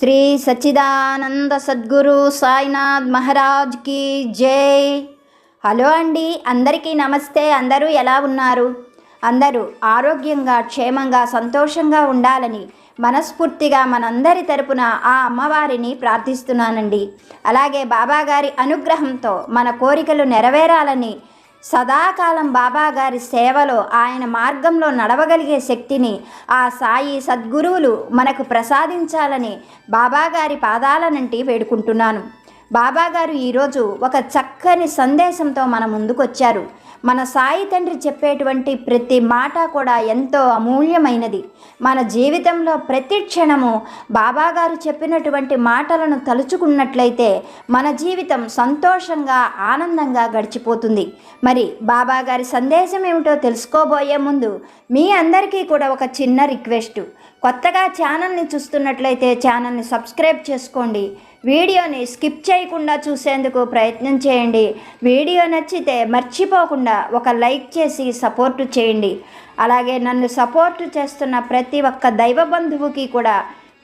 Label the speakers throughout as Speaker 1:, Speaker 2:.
Speaker 1: శ్రీ సచ్చిదానంద సద్గురు సాయినాథ్ మహారాజ్కి జై. హలో అండి అందరికీ నమస్తే. అందరూ ఎలా ఉన్నారు? అందరూ ఆరోగ్యంగా క్షేమంగా సంతోషంగా ఉండాలని మనస్ఫూర్తిగా మనందరి తరపున ఆ అమ్మవారిని ప్రార్థిస్తున్నానండి. అలాగే బాబాగారి అనుగ్రహంతో మన కోరికలు నెరవేరాలని సదాకాలం బాబాగారి సేవలో ఆయన మార్గంలో నడవగలిగే శక్తిని ఆ సాయి సద్గురువులు మనకు ప్రసాదించాలని బాబాగారి పాదాల నుండి వేడుకుంటున్నాను. బాబాగారు ఈరోజు ఒక చక్కని సందేశంతో మన ముందుకొచ్చారు. మన సాయి తండ్రి చెప్పేటువంటి ప్రతి మాట కూడా ఎంతో అమూల్యమైనది. మన జీవితంలో ప్రతి క్షణము బాబాగారు చెప్పినటువంటి మాటలను తలుచుకున్నట్లయితే మన జీవితం సంతోషంగా ఆనందంగా గడిచిపోతుంది. మరి బాబాగారి సందేశం ఏమిటో తెలుసుకోబోయే ముందు మీ అందరికీ కూడా ఒక చిన్న రిక్వెస్ట్. కొత్తగా ఛానల్ని చూస్తున్నట్లయితే ఛానల్ని సబ్స్క్రైబ్ చేసుకోండి. వీడియోని స్కిప్ చేయకుండా చూసేందుకు ప్రయత్నం చేయండి. వీడియో నచ్చితే మర్చిపోకుండా ఒక లైక్ చేసి సపోర్టు చేయండి. అలాగే నన్ను సపోర్టు చేస్తున్న ప్రతి ఒక్క దైవ బంధువుకి కూడా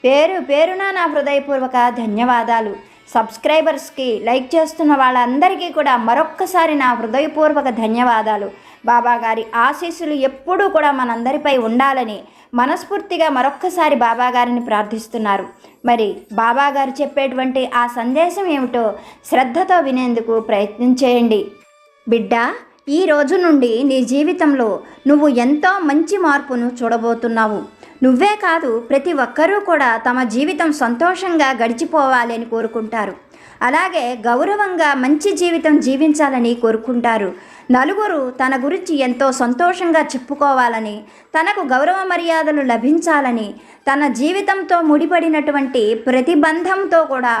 Speaker 1: పేరు పేరున నా హృదయపూర్వక ధన్యవాదాలు. సబ్స్క్రైబర్స్కి లైక్ చేస్తున్న వాళ్ళందరికీ కూడా మరొక్కసారి నా హృదయపూర్వక ధన్యవాదాలు. బాబాగారి ఆశీస్సులు ఎప్పుడూ కూడా మనందరిపై ఉండాలని మనస్ఫూర్తిగా మరొక్కసారి బాబాగారిని ప్రార్థిస్తున్నారు. మరి బాబాగారు చెప్పేటువంటి ఆ సందేశం ఏమిటో శ్రద్ధతో వినేందుకు ప్రయత్నం చేయండి. బిడ్డ ఈ రోజు నుండి నీ జీవితంలో నువ్వు ఎంతో మంచి మార్పును చూడబోతున్నావు. నువ్వే కాదు ప్రతి ఒక్కరూ కూడా తమ జీవితం సంతోషంగా గడిచిపోవాలి అని కోరుకుంటారు. అలాగే గౌరవంగా మంచి జీవితం జీవించాలని కోరుకుంటారు. నలుగురు తన గురించి ఎంతో సంతోషంగా చెప్పుకోవాలని తనకు గౌరవ మర్యాదలు లభించాలని తన జీవితంతో ముడిపడినటువంటి ప్రతిబంధంతో కూడా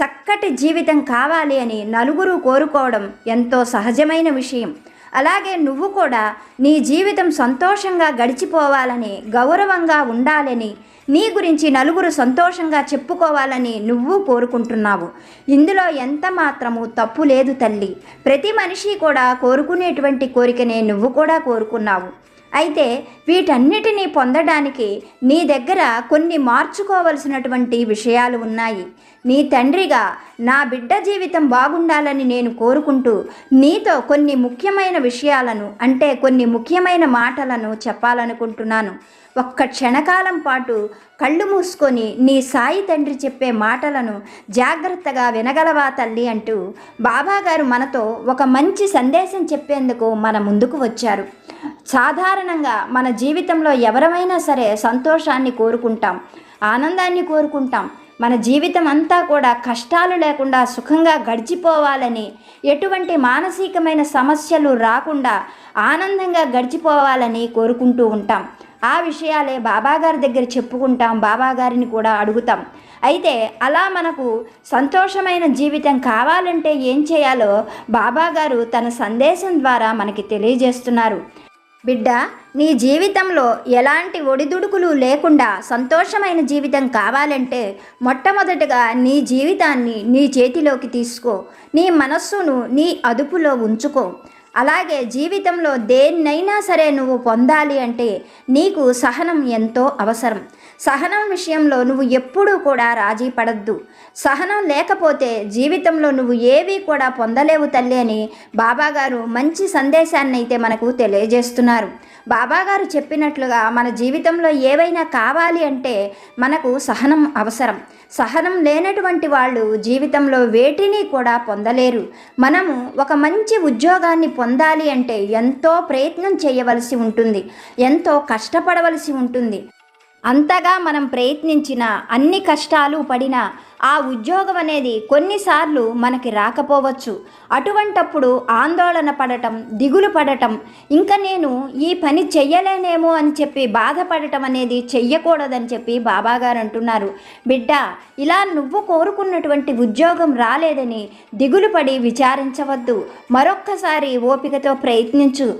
Speaker 1: చక్కటి జీవితం కావాలి అని నలుగురు కోరుకోవడం ఎంతో సహజమైన విషయం. అలాగే నువ్వు కూడా నీ జీవితం సంతోషంగా గడిచిపోవాలని గౌరవంగా ఉండాలని నీ గురించి నలుగురు సంతోషంగా చెప్పుకోవాలని నువ్వు కోరుకుంటున్నావు. ఇందులో ఎంత మాత్రము తప్పు లేదు తల్లి. ప్రతి మనిషి కూడా కోరుకునేటువంటి కోరికనే నువ్వు కూడా కోరుకున్నావు. అయితే వీటన్నిటినీ పొందడానికి నీ దగ్గర కొన్ని మార్చుకోవలసినటువంటి విషయాలు ఉన్నాయి. నీ తండ్రిగా నా బిడ్డ జీవితం బాగుండాలని నేను కోరుకుంటూ నీతో కొన్ని ముఖ్యమైన విషయాలను అంటే కొన్ని ముఖ్యమైన మాటలను చెప్పాలనుకుంటున్నాను. ఒక్క క్షణకాలం పాటు కళ్ళు మూసుకొని నీ సాయి తండ్రి చెప్పే మాటలను జాగ్రత్తగా వినగలవా తల్లి అంటూ బాబాగారు మనతో ఒక మంచి సందేశం చెప్పేందుకు మన ముందుకు వచ్చారు. సాధారణంగా మన జీవితంలో ఎవరమైనా సరే సంతోషాన్ని కోరుకుంటాం ఆనందాన్ని కోరుకుంటాం. మన జీవితం అంతా కూడా కష్టాలు లేకుండా సుఖంగా గడిచిపోవాలని ఎటువంటి మానసికమైన సమస్యలు రాకుండా ఆనందంగా గడిచిపోవాలని కోరుకుంటూ ఉంటాం. ఆ విషయాలే బాబాగారి దగ్గర చెప్పుకుంటాం బాబాగారిని కూడా అడుగుతాం. అయితే అలా మనకు సంతోషమైన జీవితం కావాలంటే ఏం చేయాలో బాబాగారు తన సందేశం ద్వారా మనకి తెలియజేస్తున్నారు. బిడ్డ నీ జీవితంలో ఎలాంటి ఒడిదుడుకులు లేకుండా సంతోషమైన జీవితం కావాలంటే మొట్టమొదటగా నీ జీవితాన్ని నీ చేతిలోకి తీసుకో. నీ మనస్సును నీ అదుపులో ఉంచుకో. అలాగే జీవితంలో దేన్నైనా సరే నువ్వు పొందాలి అంటే నీకు సహనం ఎంతో అవసరం. సహనం విషయంలో నువ్వు ఎప్పుడూ కూడా రాజీ పడద్దు. సహనం లేకపోతే జీవితంలో నువ్వు ఏవి కూడా పొందలేవు తల్లి అని బాబాగారు మంచి సందేశాన్ని అయితే మనకు తెలియజేస్తున్నారు. బాబాగారు చెప్పినట్లుగా మన జీవితంలో ఏవైనా కావాలి అంటే మనకు సహనం అవసరం. సహనం లేనటువంటి వాళ్ళు జీవితంలో వేటిని కూడా పొందలేరు. మనము ఒక మంచి ఉద్యోగాన్ని పొందాలి అంటే ఎంతో ప్రయత్నం చేయవలసి ఉంటుంది ఎంతో కష్టపడవలసి ఉంటుంది. అంతగా మనం ప్రయత్నించిన అన్ని కష్టాలు పడినా ఆ ఉద్యోగం అనేది కొన్నిసార్లు మనకి రాకపోవచ్చు. అటువంటప్పుడు ఆందోళన పడటం దిగులు పడటం ఇంకా నేను ఈ పని చెయ్యలేనేమో అని చెప్పి బాధపడటం అనేది చెయ్యకూడదని చెప్పి బాబాగారు అంటున్నారు. బిడ్డ ఇలా నువ్వు కోరుకున్నటువంటి ఉద్యోగం రాలేదని దిగులు పడి విచారించవద్దు. మరొక్కసారి ఓపికతో ప్రయత్నించు.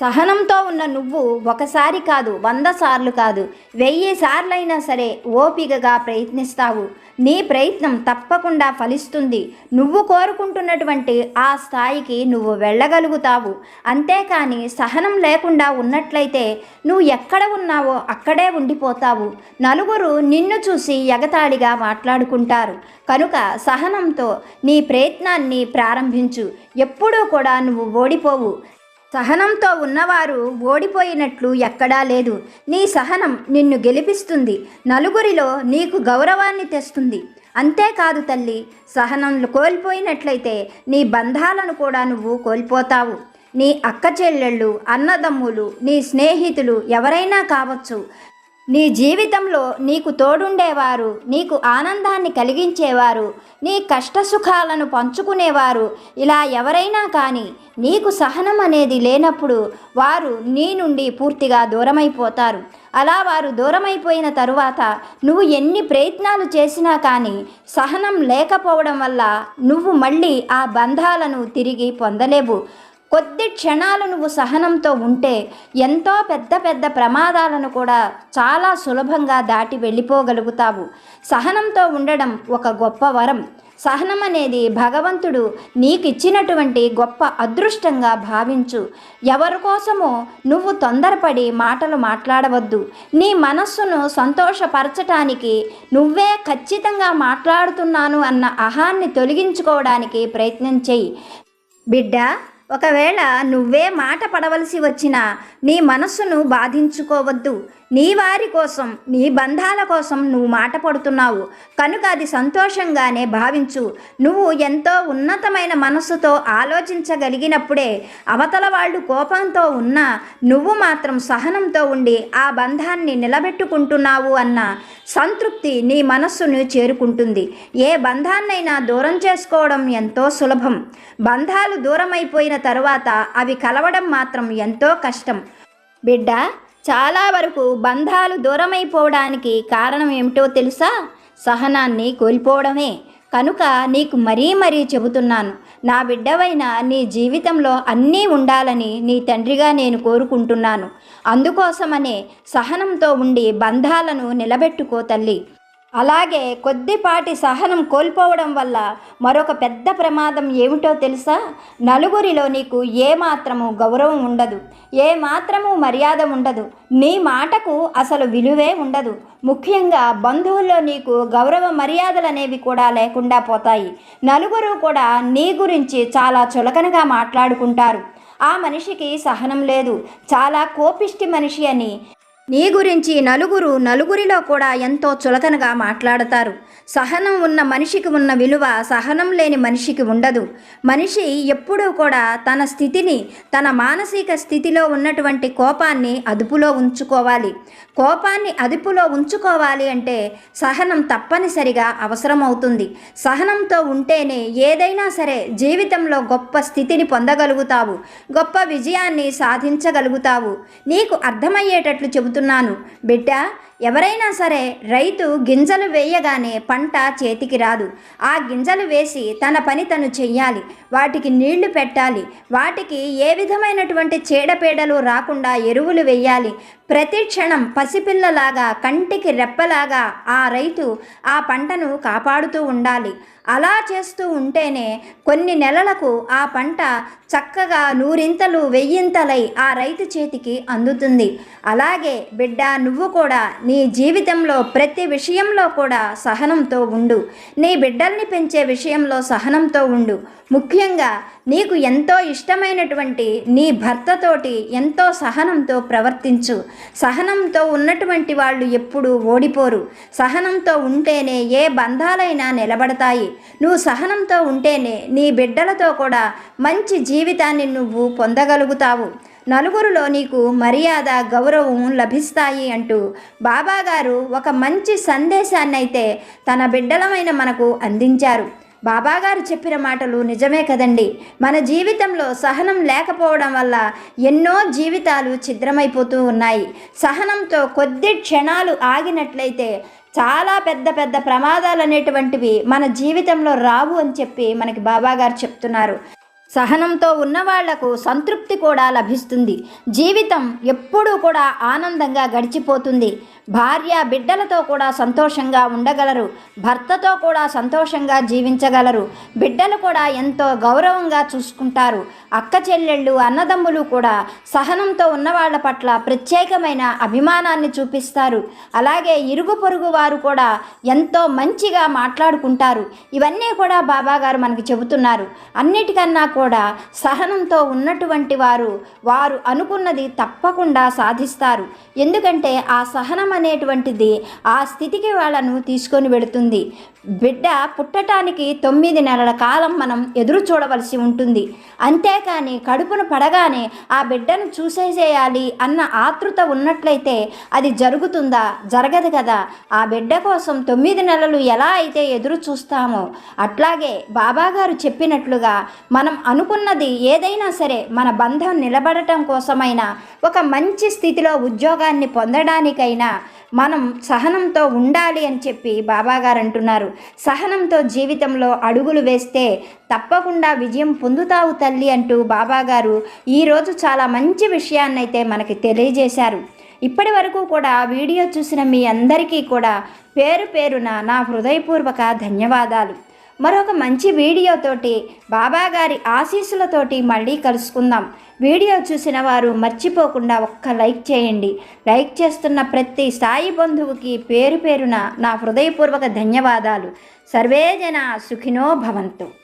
Speaker 1: సహనంతో ఉన్న నువ్వు ఒకసారి కాదు వంద సార్లు కాదు వెయ్యి సార్లైనా సరే ఓపికగా ప్రయత్నిస్తావు. నీ ప్రయత్నం తప్పకుండా ఫలిస్తుంది. నువ్వు కోరుకుంటున్నటువంటి ఆ స్థాయికి నువ్వు వెళ్ళగలుగుతావు. అంతేకాని సహనం లేకుండా ఉన్నట్లయితే నువ్వు ఎక్కడ ఉన్నావో అక్కడే ఉండిపోతావు. నలుగురు నిన్ను చూసి ఎగతాళిగా మాట్లాడుకుంటారు. కనుక సహనంతో నీ ప్రయత్నాన్ని ప్రారంభించు. ఎప్పుడూ కూడా నువ్వు ఓడిపోవు. సహనంతో ఉన్నవారు ఓడిపోయినట్లు ఎక్కడా లేదు. నీ సహనం నిన్ను గెలిపిస్తుంది. నలుగురిలో నీకు గౌరవాన్ని తెస్తుంది. అంతేకాదు తల్లి సహనం కోల్పోయినట్లయితే నీ బంధాలను కూడా నువ్వు కోల్పోతావు. నీ అక్క చెల్లెళ్ళు అన్నదమ్ములు నీ స్నేహితులు ఎవరైనా కావచ్చు. నీ జీవితంలో నీకు తోడుండేవారు నీకు ఆనందాన్ని కలిగించేవారు నీ కష్టసుఖాలను పంచుకునేవారు. ఇలా ఎవరైనా కానీ నీకు సహనం అనేది లేనప్పుడు వారు నీ నుండి పూర్తిగా దూరమైపోతారు. అలా వారు దూరమైపోయిన తరువాత నువ్వు ఎన్ని ప్రయత్నాలు చేసినా కానీ సహనం లేకపోవడం వల్ల నువ్వు మళ్ళీ ఆ బంధాలను తిరిగి పొందలేవు. కొద్ది క్షణాలు నువ్వు సహనంతో ఉంటే ఎంతో పెద్ద పెద్ద ప్రమాదాలను కూడా చాలా సులభంగా దాటి వెళ్ళిపోగలుగుతావు. సహనంతో ఉండడం ఒక గొప్ప వరం. సహనం అనేది భగవంతుడు నీకు ఇచ్చినటువంటి గొప్ప అదృష్టంగా భావించు. ఎవరి కోసమో నువ్వు తొందరపడి మాటలు మాట్లాడవద్దు. నీ మనస్సును సంతోషపరచటానికి నువ్వే ఖచ్చితంగా మాట్లాడుతున్నాను అన్న అహాన్ని తొలగించుకోవడానికి ప్రయత్నం చేయి. బిడ్డ ఒకవేళ నువ్వే మాట పడవలసి వచ్చినా నీ మనస్సును బాధించుకోవద్దు. నీ వారి కోసం నీ బంధాల కోసం నువ్వు మాట పడుతున్నావు. కనుక అది సంతోషంగానే భావించు. నువ్వు ఎంతో ఉన్నతమైన మనస్సుతో ఆలోచించగలిగినప్పుడే అవతల వాళ్ళు కోపంతో ఉన్నా నువ్వు మాత్రం సహనంతో ఉండి ఆ బంధాన్ని నిలబెట్టుకుంటున్నావు అన్న. సంతృప్తి నీ మనస్సును చేరుకుంటుంది. ఏ బంధాన్నైనా దూరం చేసుకోవడం ఎంతో సులభం. బంధాలు దూరమైపోయిన తరువాత అవి కలవడం మాత్రం ఎంతో కష్టం. బిడ్డ చాలా వరకు బంధాలు దూరమైపోవడానికి కారణం ఏమిటో తెలుసా? సహనాన్ని కోల్పోవడమే. కనుక నీకు మరీ మరీ చెబుతున్నాను నా బిడ్డవైన నీ జీవితంలో అన్నీ ఉండాలని నీ తండ్రిగా నేను కోరుకుంటున్నాను. అందుకోసమనే సహనంతో ఉండి బంధాలను నిలబెట్టుకో తల్లి. అలాగే కొద్దిపాటి సహనం కోల్పోవడం వల్ల మరొక పెద్ద ప్రమాదం ఏమిటో తెలుసా? నలుగురిలో నీకు ఏమాత్రము గౌరవం ఉండదు ఏ మాత్రము మర్యాద ఉండదు నీ మాటకు అసలు విలువే ఉండదు. ముఖ్యంగా బంధువుల్లో నీకు గౌరవ మర్యాదలు అనేవి కూడా లేకుండా పోతాయి. నలుగురు కూడా నీ గురించి చాలా చులకనగా మాట్లాడుకుంటారు. ఆ మనిషికి సహనం లేదు చాలా కోపిష్టి మనిషి అని నీ గురించి నలుగురు నలుగురిలో కూడా ఎంతో చులకనగా మాట్లాడతారు. సహనం ఉన్న మనిషికి ఉన్న విలువ సహనం లేని మనిషికి ఉండదు. మనిషి ఎప్పుడూ కూడా తన స్థితిని తన మానసిక స్థితిలో ఉన్నటువంటి కోపాన్ని అదుపులో ఉంచుకోవాలి. కోపాన్ని అదుపులో ఉంచుకోవాలి అంటే సహనం తప్పనిసరిగా అవసరమవుతుంది. సహనంతో ఉంటేనే ఏదైనా సరే జీవితంలో గొప్ప స్థితిని పొందగలుగుతావు. గొప్ప విజయాన్ని సాధించగలుగుతావు. నీకు అర్థమయ్యేటట్లు చెబుతున్నాను బిడ్డ ఎవరైనా సరే రైతు గింజలు వేయగానే పంట చేతికి రాదు. ఆ గింజలు వేసి తన పని తను చెయ్యాలి. వాటికి నీళ్ళు పెట్టాలి. వాటికి ఏ విధమైనటువంటి చీడపీడలు రాకుండా ఎరువులు వేయాలి. ప్రతి క్షణం పసిపిల్లలాగా కంటికి రెప్పలాగా ఆ రైతు ఆ పంటను కాపాడుతూ ఉండాలి. అలా చేస్తూ ఉంటేనే కొన్ని నెలలకు ఆ పంట చక్కగా నూరింతలు వెయ్యింతలై ఆ రైతు చేతికి అందుతుంది. అలాగే బిడ్డ నువ్వు కూడా నీ జీవితంలో ప్రతి విషయంలో కూడా సహనంతో ఉండు. నీ బిడ్డల్ని పెంచే విషయంలో సహనంతో ఉండు. ముఖ్యంగా నీకు ఎంతో ఇష్టమైనటువంటి నీ భర్తతోటి ఎంతో సహనంతో ప్రవర్తించు. సహనంతో ఉన్నటువంటి వాళ్ళు ఎప్పుడూ ఓడిపోరు. సహనంతో ఉంటేనే ఏ బంధాలైనా నిలబడతాయి. నువ్వు సహనంతో ఉంటేనే నీ బిడ్డలతో కూడా మంచి జీవితాన్ని నువ్వు పొందగలుగుతావు. నలుగురిలో నీకు మర్యాద గౌరవం లభిస్తాయి అంటూ బాబాగారు ఒక మంచి సందేశాన్ని అయితే తన బిడ్డలమైన మనకు అందించారు. బాబాగారు చెప్పిన మాటలు నిజమే కదండి. మన జీవితంలో సహనం లేకపోవడం వల్ల ఎన్నో జీవితాలు ఛిద్రమైపోతూ ఉన్నాయి. సహనంతో కొద్ది క్షణాలు ఆగినట్లయితే చాలా పెద్ద పెద్ద ప్రమాదాలు అనేటువంటివి మన జీవితంలో రావు అని చెప్పి మనకి బాబాగారు చెప్తున్నారు. సహనంతో ఉన్నవాళ్ళకు సంతృప్తి కూడా లభిస్తుంది. జీవితం ఎప్పుడూ కూడా ఆనందంగా గడిచిపోతుంది. భార్య బిడ్డలతో కూడా సంతోషంగా ఉండగలరు. భర్తతో కూడా సంతోషంగా జీవించగలరు. బిడ్డలు కూడా ఎంతో గౌరవంగా చూసుకుంటారు. అక్క చెల్లెళ్ళు అన్నదమ్ములు కూడా సహనంతో ఉన్నవాళ్ళ పట్ల ప్రత్యేకమైన అభిమానాన్ని చూపిస్తారు. అలాగే ఇరుగు పొరుగు వారు కూడా ఎంతో మంచిగా మాట్లాడుకుంటారు. ఇవన్నీ కూడా బాబా గారు మనకి చెబుతున్నారు. అన్నిటికన్నా కూడా కూడా సహనంతో ఉన్నటువంటి వారు వారు అనుకున్నది తప్పకుండా సాధిస్తారు. ఎందుకంటే ఆ సహనం అనేటువంటిది ఆ స్థితికి వాళ్ళను తీసుకొని వెళుతుంది. బిడ్డ పుట్టటానికి తొమ్మిది నెలల కాలం మనం ఎదురు చూడవలసి ఉంటుంది. అంతేకాని కడుపును పడగానే ఆ బిడ్డను చూసేసేయాలి అన్న ఆతృత ఉన్నట్లయితే అది జరుగుతుందా? జరగదు కదా. ఆ బిడ్డ కోసం తొమ్మిది నెలలు ఎలా అయితే ఎదురు చూస్తామో అట్లాగే బాబాగారు చెప్పినట్లుగా మనం అనుకున్నది ఏదైనా సరే మన బంధం నిలబడటం కోసమైనా ఒక మంచి స్థితిలో ఉద్యోగాన్ని పొందడానికైనా మనం సహనంతో ఉండాలి అని చెప్పి బాబాగారు అంటున్నారు. సహనంతో జీవితంలో అడుగులు వేస్తే తప్పకుండా విజయం పొందుతావు తల్లి అంటూ బాబాగారు ఈరోజు చాలా మంచి విషయాన్నైతే మనకి తెలియజేశారు. ఇప్పటి వరకు కూడా వీడియో చూసిన మీ అందరికీ కూడా పేరు పేరున నా హృదయపూర్వక ధన్యవాదాలు. మరొక మంచి వీడియోతోటి బాబాగారి ఆశీస్సులతోటి మళ్ళీ కలుసుకుందాం. వీడియో చూసిన వారు మర్చిపోకుండా ఒక్క లైక్ చేయండి. లైక్ చేస్తున్న ప్రతి సాయి బంధువుకి పేరు పేరున నా హృదయపూర్వక ధన్యవాదాలు. సర్వే జన సుఖినో భవంతు.